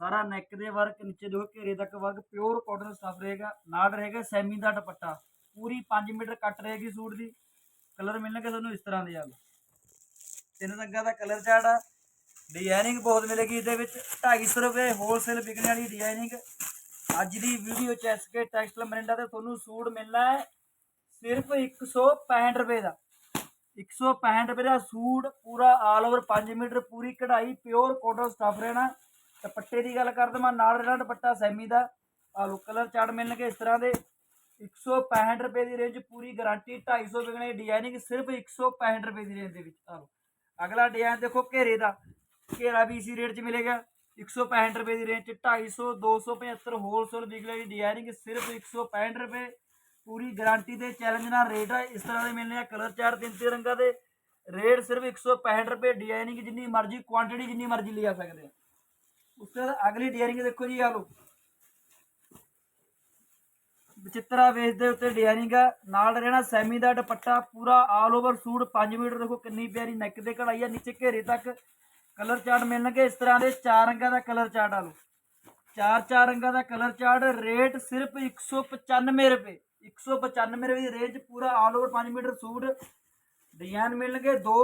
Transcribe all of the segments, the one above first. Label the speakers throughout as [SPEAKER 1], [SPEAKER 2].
[SPEAKER 1] ਸਾਰਾ ਨੈਕ ਦੇ ਵਰਕ ਨੀਚੇ ਦੇਖੋ ਘੇਰੇ ਤੱਕ ਵਰਕ ਪਿਓਰ ਕਾਟਨ ਸਟਫ ਰਹੇਗਾ। ਨਾਲ ਰਹੇਗਾ ਸੈਮੀ ਦਾ ਦੁਪੱਟਾ। ਪੂਰੀ 5 ਮੀਟਰ ਕੱਟ ਰਹੇਗੀ ਸੂਟ ਦੀ। ਕਲਰ ਮਿਲਣਗੇ ਤੁਹਾਨੂੰ ਇਸ ਤਰ੍ਹਾਂ ਦੇ ਆ ਤਿੰਨ ਰੰਗਾਂ ਦਾ ਕਲਰ ਚਾਰਟ ਆ। ਡਿਜ਼ਾਈਨਿੰਗ ਬਹੁਤ ਮਿਲੇਗੀ ਇਹਦੇ ਵਿੱਚ। 250 ਰੁਪਏ ਹੋਲਸੇਲ ਵਿਕਣ ਵਾਲੀ ਡਿਜ਼ਾਈਨਿੰਗ ਅੱਜ ਦੀ ਵੀਡੀਓ ਚ ਐਸਕੇ ਟੈਕਸਟਲ ਮਰਿੰਡਾ ਤੇ ਤੁਹਾਨੂੰ ਸੂਟ ਮਿਲਣਾ ਹੈ। ਸਿਰਫ 165 ਰੁਪਏ ਦਾ। 165 ਰੁਪਏ ਦਾ ਸੂਟ, ਪੂਰਾ ਆਲ ਓਵਰ 5 ਮੀਟਰ, ਪੂਰੀ ਕਢਾਈ ਪਿਓਰ ਕੋਟਨ ਸਟਫ ਰਹਿਣਾ। ਦੁਪੱਟੇ ਦੀ ਗੱਲ ਕਰ ਦਵਾਂ, ਨਾਲ ਰਹਿਣਾ ਦੁਪੱਟਾ ਸੈਮੀ ਦਾ, ਆਲੂ ਕਲਰ ਚਾਰਟ ਮਿਲਣਗੇ ਇਸ ਤਰ੍ਹਾਂ ਦੇ। 165 ਰੁਪਏ ਦੀ ਰੇਂਜ ਪੂਰੀ ਗਾਰੰਟੀ 250 ਵਿਕਣੇ ਡਿਜ਼ਾਈਨਿੰਗ ਸਿਰਫ 165 ਰੁਪਏ ਦੀ ਰੇਂਜ ਦੇ ਵਿੱਚ ਆਲੂ ਅਗਲਾ ਡਿਜ਼ਾਈਨ ਦੇਖੋ ਘੇਰੇ ਦਾ, ਘੇਰਾ ਵੀ ਇਸੀ ਰੇਟ 'ਚ ਮਿਲੇਗਾ। 165 ਰੁਪਏ ਦੀ ਰੇਂਜ 'ਚ 250 275 ਹੋਲਸੇਲ ਵਿਕਣੇ ਦੀ ਡਿਜ਼ਾਈਨਿੰਗ ਸਿਰਫ 165 ਰੁਪਏ। ਪੂਰੀ ਗਾਰੰਟੀ ਦੇ ਚੈਲੰਜ ਨਾਲ ਰੇਟ ਆ, ਇਸ ਤਰ੍ਹਾਂ ਦੇ ਮਿਲਨੇ ਆ ਕਲਰ ਚਾਰਟ ਤਿੰਨ ਤਿੰਨ ਰੰਗਾਂ ਦੇ। ਰੇਟ ਸਿਰਫ 165 ਰੁਪਏ ਡਿਜ਼ਾਈਨਿੰਗ ਜਿੰਨੀ ਮਰਜ਼ੀ ਕੁਆਂਟੀਟੀ ਜਿੰਨੀ ਮਰਜ਼ੀ ਲਿਆ ਸਕਦੇ ਆ। ਉਸ ਤੋਂ ਬਾਅਦ ਅਗਲੀ ਡਿਜ਼ਾਈਨਿੰਗ ਦੇਖੋ ਜੀ ਆ ਲੋ ਵਿਚਿਤਰਾ ਵੇਸ ਦੇ ਉੱਤੇ ਡਿਜ਼ਾਈਨਿੰਗ ਆ, ਨਾਲ ਰਹਿਣਾ ਸੈਮੀ ਦਾ ਦੁਪੱਟਾ ਪੂਰਾ ਆਲ ਓਵਰ ਸੂਟ 5 ਮੀਟਰ ਦੇਖੋ ਕਿੰਨੀ ਪਿਆਰੀ ਨੈਕ ਤੇ ਕਢਾਈ ਆ, ਨੀਚੇ ਘੇਰੇ ਤੱਕ ਕਲਰ ਚਾਰਟ ਮਿਲਣਗੇ, ਇਸ ਤਰ੍ਹਾਂ ਦੇ ਚਾਰ ਰੰਗਾਂ ਦਾ ਕਲਰ ਚਾਰਟ ਆ ਲੋ ਚਾਰ ਚਾਰ ਰੰਗਾਂ ਦਾ ਕਲਰ ਚਾਰਟ ਰੇਟ ਸਿਰਫ 195 ਰੁਪਏ 195 ਰੁਪਏ ਦੀ ਰੇਂਜ ਪੂਰਾ all over 5 metre suit. Design ਮਿਲਣਗੇ ਦੋ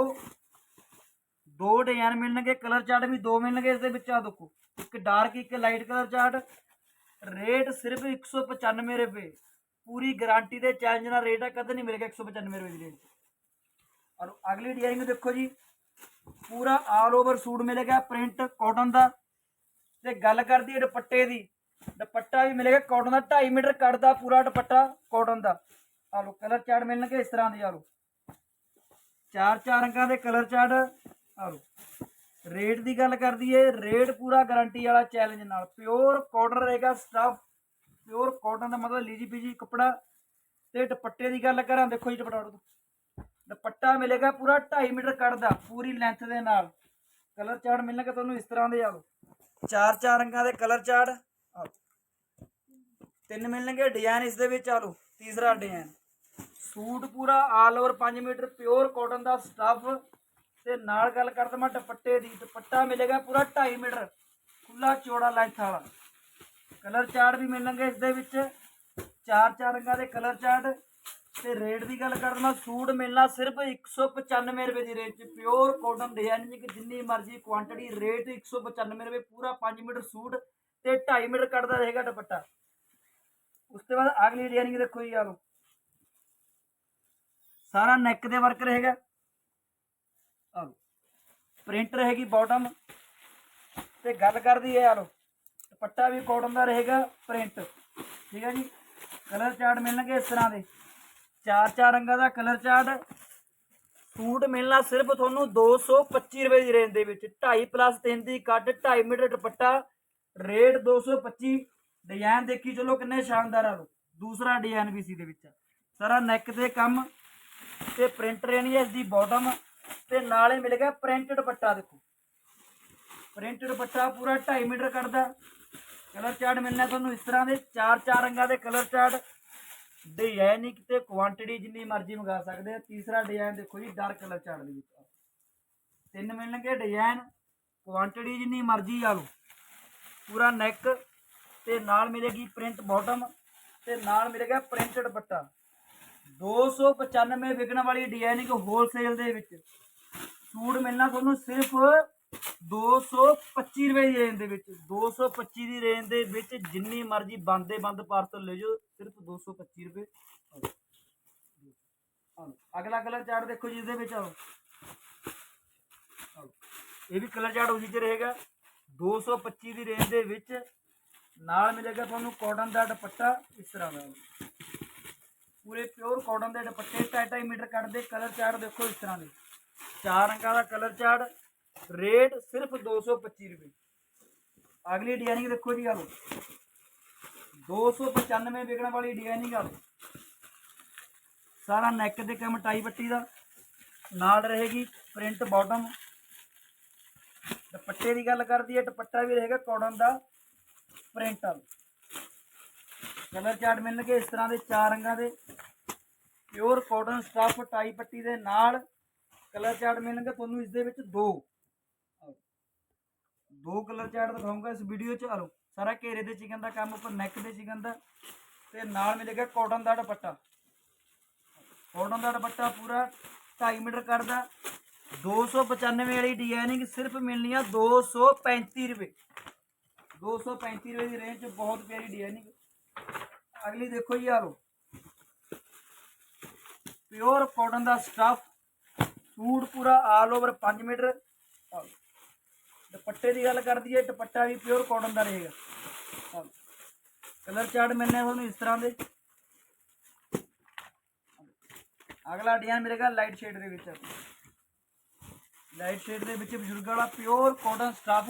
[SPEAKER 1] ਦੋ ਡਿਜ਼ਾਈਨ ਮਿਲਣਗੇ, ਕਲਰ ਚਾਰਟ ਵੀ ਦੋ ਮਿਲਣਗੇ ਇਸ ਦੇ ਵਿੱਚ ਆ ਦੇਖੋ। ਇੱਕ ਡਾਰਕ, ਇੱਕ ਲਾਈਟ ਕਲਰ ਚਾਰਟ। ਰੇਟ ਸਿਰਫ 195 ਰੁਪਏ। ਪੂਰੀ ਗਾਰੰਟੀ ਦੇ ਚੈਲੰਜ ਨਾਲ ਰੇਟ ਆ, ਕਦੇ ਨਹੀਂ ਮਿਲੇਗਾ 195 ਰੁਪਏ ਦੀ ਰੇਂਜ ਔਰ ਅਗਲੀ ਡਿਜ਼ਾਈਨ ਦੇਖੋ ਜੀ, ਪੂਰਾ ਆਲ ਓਵਰ ਸੂਟ ਮਿਲੇਗਾ ਪ੍ਰਿੰਟ ਕਾਟਨ ਦਾ। ਤੇ ਗੱਲ ਕਰਦੀ ਹੈ ਦੁਪੱਟੇ ਦੀ। ਦੁਪੱਟਾ ਵੀ ਮਿਲੇਗਾ ਕਾਟਨ ਦਾ 2.5 ਮੀਟਰ ਕੱਟਦਾ ਪੂਰਾ ਦੁਪੱਟਾ ਕਾਟਨ ਦਾ। ਆ ਲੋ ਕਲਰ ਚਾਰਟ ਮਿਲਣਗੇ ਇਸ ਤਰ੍ਹਾਂ ਦੇ ਆ ਲੋ ਚਾਰ ਚਾਰ ਰੰਗਾਂ ਦੇ ਕਲਰ ਚਾਰਟ ਆ ਲੋ ਰੇਟ ਦੀ ਗੱਲ ਕਰਦੀ ਏ ਰੇਟ ਪੂਰਾ ਗਾਰੰਟੀ ਵਾਲਾ ਚੈਲੰਜ ਨਾਲ। ਪਿਓਰ ਕਾਟਨ ਰਹੇਗਾ ਸਟਫ ਪਿਓਰ ਕਾਟਨ ਦਾ ਮਤਲਬ ਲੀਜੀ ਪੀਜੀ ਕੱਪੜਾ ਤੇ ਦੁਪੱਟੇ ਦੀ ਗੱਲ ਕਰਾਂ, ਦੇਖੋ ਜੀ ਦੁਪੱਟਾ ਉੜੋ। ਦੁਪੱਟਾ ਮਿਲੇਗਾ ਪੂਰਾ 2.5 ਮੀਟਰ ਕੱਢਦਾ ਪੂਰੀ ਲੈਂਥ ਦੇ ਨਾਲ। ਕਲਰ ਚਾਰਟ ਮਿਲਣਗੇ ਤੁਹਾਨੂੰ ਇਸ ਤਰ੍ਹਾਂ ਦੇ ਆ ਲੋ ਚਾਰ ਚਾਰ ਰੰਗਾਂ ਦੇ ਕਲਰ ਚਾਰਟ ਆ ਤਿੰਨ ਮਿਲਣਗੇ ਡਿਜ਼ਾਈਨ ਇਸ ਦੇ ਵਿੱਚ ਆ ਲੋ ਤੀਸਰਾ ਡਿਜ਼ਾਈਨ ਸੂਟ ਪੂਰਾ all over 5 metre pure cotton ਦਾ ਸਟਫ ਤੇ ਨਾਲ ਗੱਲ ਕਰ ਮੈਂ ਦੁਪੱਟੇ ਦੀ, ਦੁਪੱਟਾ ਮਿਲੇਗਾ ਪੂਰਾ 2.5 ਮੀਟਰ ਖੁੱਲਾ ਚੌੜਾ ਲੈਂਥ ਵਾਲਾ। ਕਲਰ ਚਾਰਟ ਵੀ ਮਿਲਣਗੇ ਇਸ ਦੇ ਵਿੱਚ। ਚਾਰ ਚਾਰ ਰੰਗਾਂ ਦੇ ਕਲਰ ਚਾਰਟ ਤੇ ਰੇਟ ਦੀ ਗੱਲ ਕਰ ਮੈਂ ਸੂਟ ਮਿਲਣਾ ਸਿਰਫ 195 ਰੁਪਏ ਦੀ ਰੇਂਜ 'ਚ। ਪਿਓਰ ਕਾਟਨ ਡਿਜ਼ਾਈਨਿੰਗ ਜਿੰਨੀ ਮਰਜ਼ੀ ਕੁਆਂਟੀਟੀ ਰੇਟ 195 ਰੁਪਏ, ਪੂਰਾ 5 ਮੀਟਰ ਸੂਟ ਤੇ 2.5 ਮੀਟਰ ਕੱਟਦਾ ਰਹੇਗਾ ਦੁਪੱਟਾ। ਉਸ ਤੋਂ ਬਾਅਦ ਅਗਲੀ ਡਿਜ਼ਾਈਨਿੰਗ ਦੇਖੋ ਜੀ ਯਾਰੋ ਸਾਰਾ ਨੈਕ ਦੇ ਵਰਕ ਰਹੇਗਾ। ਆ ਲਓ। ਪ੍ਰਿੰਟ ਰਹੇਗੀ ਬਾਟਮ ਤੇ ਗੱਲ ਕਰਦੀ ਹੈ ਯਾਰੋ ਦੁਪੱਟਾ ਵੀ ਕਾਟਨ ਦਾ ਰਹੇਗਾ ਪ੍ਰਿੰਟ ਠੀਕ ਹੈ ਜੀ? ਕਲਰ ਚਾਰਟ ਮਿਲਣਗੇ ਇਸ ਤਰ੍ਹਾਂ ਦੇ। ਚਾਰ ਚਾਰ ਰੰਗਾਂ ਦਾ ਕਲਰ ਚਾਰਟ ਸੂਟ ਮਿਲਣਾ ਸਿਰਫ ਤੁਹਾਨੂੰ 225 ਰੁਪਏ ਦੀ ਰੇਂਜ ਦੇ ਵਿੱਚ। 2.5 ਪਲੱਸ 3 ਦੀ ਕੱਟ 2.5 ਮੀਟਰ ਦੁਪੱਟਾ। ਰੇਟ 225 ਡਿਜ਼ਾਈਨ ਦੇਖੀ ਚਲੋ ਕਿੰਨੇ ਸ਼ਾਨਦਾਰ ਆ ਲੋ ਦੂਸਰਾ ਡਿਜ਼ਾਈਨ ਵੀ ਸੀ ਦੇ ਵਿੱਚ। ਸਾਰਾ ਨੈਕ ਤੇ ਕੰਮ ਤੇ ਪ੍ਰਿੰਟ ਰਹਿਣੀ ਹੈ ਇਸ ਦੀ ਬਾਟਮ ਤੇ ਨਾਲੇ ਮਿਲੇਗਾ ਪ੍ਰਿੰਟ ਦੁਪੱਟਾ ਦੇਖੋ। ਪ੍ਰਿੰਟ ਦੁਪੱਟਾ ਪੂਰਾ 2.5 ਮੀਟਰ ਕੱਢਦਾ। ਕਲਰ ਚਾਰਟ ਮਿਲਣਾ ਤੁਹਾਨੂੰ ਇਸ ਤਰ੍ਹਾਂ ਦੇ, ਚਾਰ ਚਾਰ ਰੰਗਾਂ ਦੇ ਕਲਰ ਚਾਰਟ ਡਿਜ਼ਾਈਨਿੰਗ ਤੇ ਕੁਆਂਟੀਟੀ ਜਿੰਨੀ ਮਰਜ਼ੀ ਮੰਗਾ ਸਕਦੇ ਆ। ਤੀਸਰਾ ਡਿਜ਼ਾਈਨ ਦੇਖੋ ਜੀ ਡਾਰਕ ਕਲਰ ਚਾਰਟ ਦੇ ਵਿੱਚ ਤਿੰਨ ਮਿਲਣਗੇ ਡਿਜ਼ਾਈਨ ਕੁਆਂਟੀਟੀ ਜਿੰਨੀ ਮਰਜ਼ੀ ਆ ਲਓ। ਪੂਰਾ ਨੈਕ ਤੇ ਨਾਲ ਮਿਲੇਗੀ ਪ੍ਰਿੰਟ ਬਾਟਮ ਤੇ ਨਾਲ ਮਿਲੇਗਾ ਪ੍ਰਿੰਟਡ ਦੁਪੱਟਾ। 295 ਵਿਕਣ ਵਾਲੀ ਡਿਜ਼ਾਈਨਿੰਗ ਹੋਲਸੇਲ ਦੇ ਵਿੱਚ। ਸੂਟ ਮਿਲਣਾ ਤੁਹਾਨੂੰ ਸਿਰਫ 225 ਰੁਪਏ ਦੀ ਰੇਂਜ ਦੇ ਵਿੱਚ। 225 ਦੀ ਰੇਂਜ ਦੇ ਵਿੱਚ ਜਿੰਨੀ ਮਰਜ਼ੀ ਬੰਦੇ ਬੰਦ ਪਾਰਸਲ ਲੈ ਜਾਓ, ਸਿਰਫ 225 ਰੁਪਏ। ਆਹ ਅਗਲਾ ਕਲਰ ਚਾਰਟ ਦੇਖੋ ਜੀ, ਇਹਦੇ ਵਿੱਚ ਆਓ। ਆਹ ਇਹ ਵੀ ਕਲਰ ਚਾਰਟ ਉਸੇ ਚ ਰਹੇਗਾ। 225 ਦੀ ਰੇਂਜ ਦੇ ਵਿੱਚ ਨਾਲ ਮਿਲੇਗਾ ਤੁਹਾਨੂੰ ਕਾਟਨ ਦਾ ਦੁਪੱਟਾ, ਇਸ ਤਰ੍ਹਾਂ ਦਾ। ਪੂਰੇ ਪਿਓਰ ਕਾਟਨ ਦੇ ਦੁਪੱਟੇ 2.5 ਮੀਟਰ ਕੱਟਦੇ ਕਲਰ ਚਾਰਟ ਦੇਖੋ ਇਸ ਤਰ੍ਹਾਂ ਦੇ। ਚਾਰ ਰੰਗਾਂ ਦਾ ਕਲਰ ਚਾਰਟ ਰੇਟ ਸਿਰਫ 225 ਰੁਪਏ। ਅਗਲੀ ਡਿਜ਼ਾਈਨਿੰਗ ਦੇਖੋ ਜੀ ਆ ਲਓ। 295 ਵਿਕਣ ਵਾਲੀ ਡਿਜ਼ਾਈਨਿੰਗ ਆ ਲਓ। ਸਾਰਾ ਨੈਕ ਦੇ ਕੰਮ, ਟਾਈ ਪੱਟੀ ਦਾ। ਨਾਲ ਰਹੇਗੀ ਪ੍ਰਿੰਟ ਬਾਟਮ ਦੁਪੱਟੇ ਦੀ ਗੱਲ ਕਰਦੀ ਹੈ, ਦੁਪੱਟਾ ਵੀ ਰਹੇਗਾ ਕਾਟਨ ਦਾ। ਪ੍ਰਿੰਟ ਆ ਕਲਰ ਚਾਰਟ ਮਿਲਣਗੇ ਇਸ ਤਰ੍ਹਾਂ ਦੇ ਚਾਰ ਰੰਗਾਂ ਦੇ। ਪਿਓਰ ਕਾਟਨ ਸਟਫ ਟਾਈ ਪੱਟੀ ਦੇ ਨਾਲ ਕਲਰ ਚਾਰਟ ਮਿਲਣਗੇ, ਤੁਹਾਨੂੰ ਇਸ ਦੇ ਵਿੱਚ ਦੋ। ਦੋ ਕਲਰ ਚਾਰਟ ਦਿਖਾਉਂਗਾ ਇਸ ਵੀਡੀਓ 'ਚ। ਹਲੋ ਸਾਰਾ ਘੇਰੇ ਦੇ ਚਿਕਨ ਦਾ ਕੰਮ, ਉੱਪਰ ਨੈਕ ਦੇ ਚਿਕਨ ਦਾ। ਤੇ ਨਾਲ ਮਿਲੇਗਾ ਕਾਟਨ ਦਾ ਦੁਪੱਟਾ। ਕਾਟਨ ਦਾ ਦੁਪੱਟਾ ਪੂਰਾ 2.5 ਮੀਟਰ ਕੱਢਦਾ। 295 ਵਾਲੀ ਡਿਜ਼ਾਈਨਿੰਗ ਸਿਰਫ ਮਿਲਣੀ ਆ 235 ਰੁਪਏ। 235 ਰੁਪਏ ਦੀ ਰੇਂਜ 'ਚ ਬਹੁਤ ਪਿਆਰੀ ਡਿਜ਼ਾਈਨਿੰਗ ਅਗਲੀ ਦੇਖੋ ਜੀ ਆ ਪਿਓਰ ਕਾਟਨ ਦਾ ਸਟਫ ਸੂਟ ਪੂਰਾ ਆਲ ਓਵਰ 5 ਮੀਟਰ। ਦੁਪੱਟੇ ਦੀ ਗੱਲ ਕਰਦੀ ਹੈ ਦੁਪੱਟਾ ਵੀ ਪਿਓਰ ਕਾਟਨ ਦਾ ਰਹੇਗਾ। ਕਲਰ ਚਾਰਟ ਮਿਲਨੇ ਤੁਹਾਨੂੰ ਇਸ ਤਰ੍ਹਾਂ ਦੇ। ਅਗਲਾ ਡਿਜ਼ਾਈਨ ਮਿਲੇਗਾ ਲਾਈਟ ਸ਼ੇਡ ਦੇ ਵਿੱਚ ਲਾਈਟ ਸ਼ੇਡ ਦੇ ਵਿੱਚ ਬਜ਼ੁਰਗਾਂ ਵਾਲਾ ਪਿਓਰ ਕਾਟਨ ਸਟਫ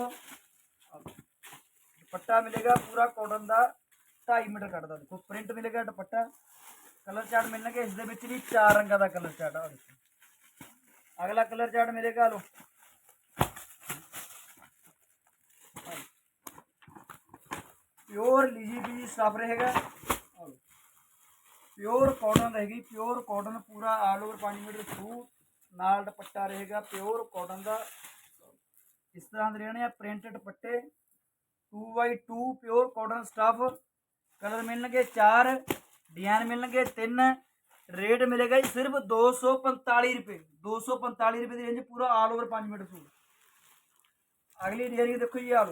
[SPEAKER 1] ਦੁਪੱਟਾ ਮਿਲੇਗਾ ਪੂਰਾ ਕਾਟਨ ਦਾ। 2.5 ਮੀਟਰ ਕੱਢਦਾ ਦੇਖੋ ਪ੍ਰਿੰਟ ਮਿਲੇਗਾ ਦੁਪੱਟਾ ਕਲਰ ਚਾਰਟ ਮਿਲਣਗੇ ਇਸ ਦੇ ਵਿੱਚ ਵੀ ਚਾਰ ਰੰਗਾਂ ਦਾ ਕਲਰ ਚਾਰਟ ਆ ਦੇਖੋ। ਅਗਲਾ ਕਲਰ ਚਾਰਟ ਮਿਲੇਗਾ ਲੋ ਪਿਓਰ ਲੀਜੀ ਵੀ ਸਟਫ ਰਹੇਗਾ। ਪਿਓਰ ਕਾਟਨ ਰਹੇਗੀ ਪਿਓਰ ਕਾਟਨ ਪੂਰਾ ਆਲ ਓਵਰ 5 ਮੀਟਰ ਥੂ ਨਾਲ ਦੁਪੱਟਾ ਰਹੇਗਾ ਪਿਓਰ ਕਾਟਨ ਦਾ। ਇਸ ਤਰ੍ਹਾਂ ਦੇ ਰਹਿਣੇ ਆ ਪ੍ਰਿੰਟਡ ਦੁਪੱਟੇ 2x2 pure cotton stuff colour ਮਿਲਣਗੇ 4 ਡਿਜ਼ਾਈਨ ਮਿਲਣਗੇ 3 ਰੇਟ ਮਿਲੇਗਾ ਜੀ ਸਿਰਫ 245 ਰੁਪਏ। 245 ਰੁਪਏ ਦੀ ਰੇਂਜ ਪੂਰਾ ਆਲ ਓਵਰ 5 ਮੀਟਰ ਸੂਟ। ਅਗਲੀ ਡਿਜ਼ਾਈਨ ਦੇਖੋ ਜੀ ਆ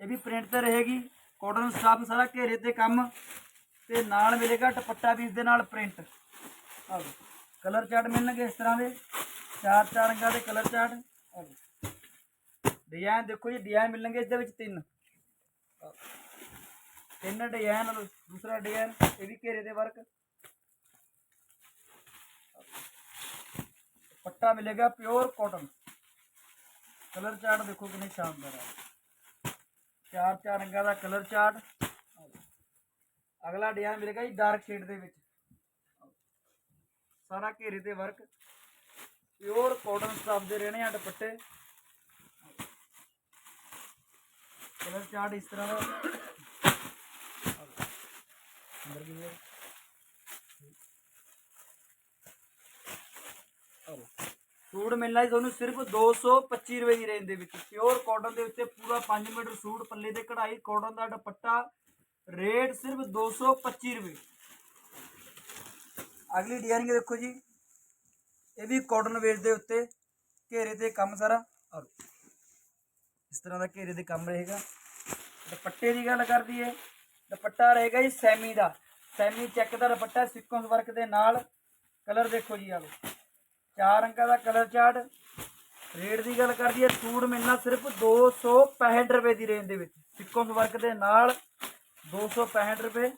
[SPEAKER 1] ਇਹ ਵੀ ਪ੍ਰਿੰਟ ਤੇ ਰਹੇਗੀ। ਕਾਟਨ ਸਟਫ ਸਾਰਾ ਘੇਰੇ ਤੇ ਕੰਮ। ਤੇ ਨਾਲ ਮਿਲੇਗਾ ਦੁਪੱਟਾ ਵੀ ਇਸ ਦੇ ਨਾਲ ਪ੍ਰਿੰਟ ਆ ਕਲਰ ਚਾਰਟ ਮਿਲਣਗੇ ਇਸ ਤਰ੍ਹਾਂ ਦੇ। ਚਾਰ ਚਾਰ ਰੰਗਾਂ ਦੇ ਕਲਰ ਚਾਰਟ ਆ ਲਓ। ਡਿਜ਼ਾਈਨ ਦੇਖੋ ਜੀ ਡਿਜ਼ਾਈਨ ਮਿਲਣਗੇ ਇਸ ਦੇ ਵਿੱਚ ਤਿੰਨ। ਆਹ ਤਿੰਨ ਡਿਜ਼ਾਈਨ, ਦੂਸਰਾ ਡਿਜ਼ਾਈਨ, ਇਹ ਵੀ ਘੇਰੇ ਦੇ ਵਰਕ ਪੱਟਾ ਮਿਲੇਗਾ ਪਿਓਰ ਕਾਟਨ ਕਲਰ ਚਾਰਟ ਦੇਖੋ ਕਿੰਨੇ ਸ਼ਾਨਦਾਰ ਆ। ਚਾਰ ਚਾਰ ਰੰਗਾਂ ਦਾ ਕਲਰ ਚਾਰਟ ਅਗਲਾ ਡਿਜ਼ਾਈਨ ਮਿਲੇਗਾ ਜੀ ਡਾਰਕ ਸ਼ੇਡ ਦੇ ਵਿੱਚ। ਸਾਰਾ ਘੇਰੇ ਤੇ ਵਰਕ ਪਿਓਰ ਕਾਟਨ ਸਟਫ ਦੇ ਰਹਿਣੇ ਆ ਦੁਪੱਟੇ। ਕਲਰ ਚਾਰਟ ਇਸ ਤਰ੍ਹਾਂ ਦਾ। ਅੰਦਰ ਵੀ ਹੈ। ਸੂਟ ਮਿਲਣਾ ਜੀ ਤੁਹਾਨੂੰ ਸਿਰਫ 225 ਰੁਪਏ ਦੀ ਰੇਂਜ ਦੇ ਵਿੱਚ। ਪਿਓਰ ਕਾਟਨ ਦੇ ਉੱਤੇ ਪੂਰਾ 5 ਮੀਟਰ ਸੂਟ, ਪੱਲੇ ਤੇ ਕਢਾਈ ਕਾਟਨ ਦਾ ਦੁਪੱਟਾ ਰੇਟ ਸਿਰਫ 225 ਰੁਪਏ। ਅਗਲੀ ਡਿਜ਼ਾਈਨਿੰਗ ਦੇਖੋ ਜੀ। ਇਹ ਵੀ ਕਾਟਨ ਵੇਸ ਦੇ ਉੱਤੇ, ਘੇਰੇ ਤੇ ਕੰਮ ਸਾਰਾ। ਔਰ ਇਸ ਤਰ੍ਹਾਂ ਦਾ ਘੇਰੇ ਦੇ ਕੰਮ ਰਹੇਗਾ। ਦੁਪੱਟੇ ਦੀ ਗੱਲ ਕਰਦੀ ਹੈ। ਦੁਪੱਟਾ ਰਹੇਗਾ ਜੀ ਸੈਮੀ ਦਾ। ਸੈਮੀ ਚੈੱਕ ਦਾ ਦੁਪੱਟਾ ਸਿਕੁਐਂਸ ਵਰਕ ਦੇ ਨਾਲ। ਕਲਰ ਦੇਖੋ ਜੀ ਆਲੋ ਚਾਰ ਅੰਕਾਂ ਦਾ ਕਲਰ ਚਾਰਟ ਰੇਟ ਦੀ ਗੱਲ ਕਰਦੀ ਹੈ, ਸੂਟ ਮਿਲਣਾ ਸਿਰਫ 265 ਰੁਪਏ ਦੀ ਰੇਂਜ ਦੇ ਵਿੱਚ। ਸਿਕੁਐਂਸ ਵਰਕ ਦੇ ਨਾਲ 265 ਰੁਪਏ।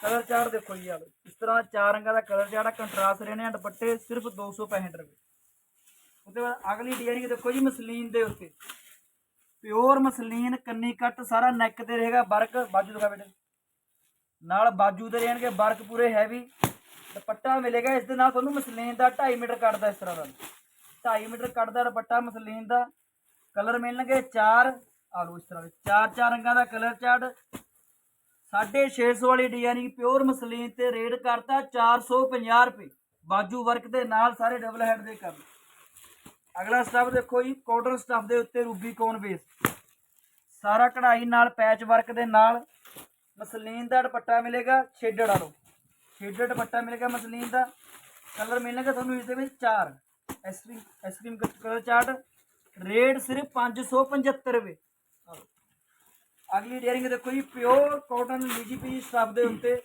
[SPEAKER 1] ਕਲਰ ਚਾਰਟ ਦੇਖੋ ਜੀ ਆਲੋ ਇਸ ਤਰ੍ਹਾਂ ਚਾਰ ਰੰਗਾਂ ਦਾ ਕਲਰ ਚਾਰਟ ਕੰਟਰਾਸਟ ਰਹਿਣੇ ਆ, ਦੁਪੱਟੇ ਸਿਰਫ 265 ਰੁਪਏ। ਉਹਦੇ ਬਾਅਦ ਅਗਲੀ ਡਿਜ਼ਾਈਨ ਦੇਖੋ ਜੀ ਮਸਲੀਨ ਦੇ ਉੱਤੇ। ਪਿਓਰ ਮਸਲੀਨ, ਕੰਨੀ ਕੱਟ, ਸਾਰਾ ਨੈਕ ਤੇ ਰਹੇਗਾ ਵਰਕ, ਬਾਜੂ ਦਿਖਾ ਬੇਟੇ। ਨਾਲ ਬਾਜੂ ਦੇ ਰਹਿਣਗੇ, ਵਰਕ ਪੂਰੇ ਹੈਵੀ ਦੁਪੱਟਾ ਮਿਲੇਗਾ ਇਸ ਦੇ ਨਾਲ ਤੁਹਾਨੂੰ ਮਸਲੀਨ ਦਾ 2.5 ਮੀਟਰ ਕੱਟਦਾ ਇਸ ਤਰ੍ਹਾਂ ਦਾ। 2.5 ਮੀਟਰ ਕੱਟਦਾ ਦੁਪੱਟਾ ਮਸਲੀਨ ਦਾ। ਕਲਰ ਮਿਲਣਗੇ 4 ਆ ਲਓ ਇਸ ਤਰ੍ਹਾਂ ਦੇ ਚਾਰ ਚਾਰ ਰੰਗਾਂ ਦਾ ਕਲਰ ਚਾਰਟ। 650 ਵਾਲੀ ਡਿਜ਼ਾਈਨਿੰਗ ਪਿਓਰ ਮਸਲੀਨ ਤੇ ਰੇਟ ਕਰਤਾ 450 ਰੁਪਏ। ਬਾਜੂ ਵਰਕ ਦੇ ਨਾਲ ਸਾਰੇ ਡਬਲ ਹੈਡ ਦੇ ਕਰ ਅਗਲਾ ਸਟਫ ਦੇਖੋ ਜੀ ਕਾਟਨ ਸਟਫ ਦੇ ਉੱਤੇ ਰੂਬੀ ਕੋਨ ਬੇਸ ਸਾਰਾ ਕਢਾਈ ਨਾਲ ਪੈਚ ਵਰਕ ਦੇ ਨਾਲ ਮਸਲੀਨ ਦਾ ਦੁਪੱਟਾ ਮਿਲੇਗਾ ਸ਼ੇਡਡ ਵਾਲੋ ਸ਼ੇਡਡ ਦੁਪੱਟਾ ਮਿਲੇਗਾ ਮਸਲੀਨ ਦਾ। ਕਲਰ ਮਿਲਣਗੇ ਤੁਹਾਨੂੰ ਇਸ ਦੇ ਵਿੱਚ ਚਾਰ। Ice cream ice cream colour chart rate ਸਿਰਫ 575 ਰੁਪਏ ਆਹ। ਲਓ। ਅਗਲੀ ਡੇਅਰਿੰਗ ਦੇਖੋ ਜੀ ਪਿਓਰ ਕਾਟਨ ਲੀਜੀ ਪੀ ਸਟਫ ਦੇ ਉੱਤੇ।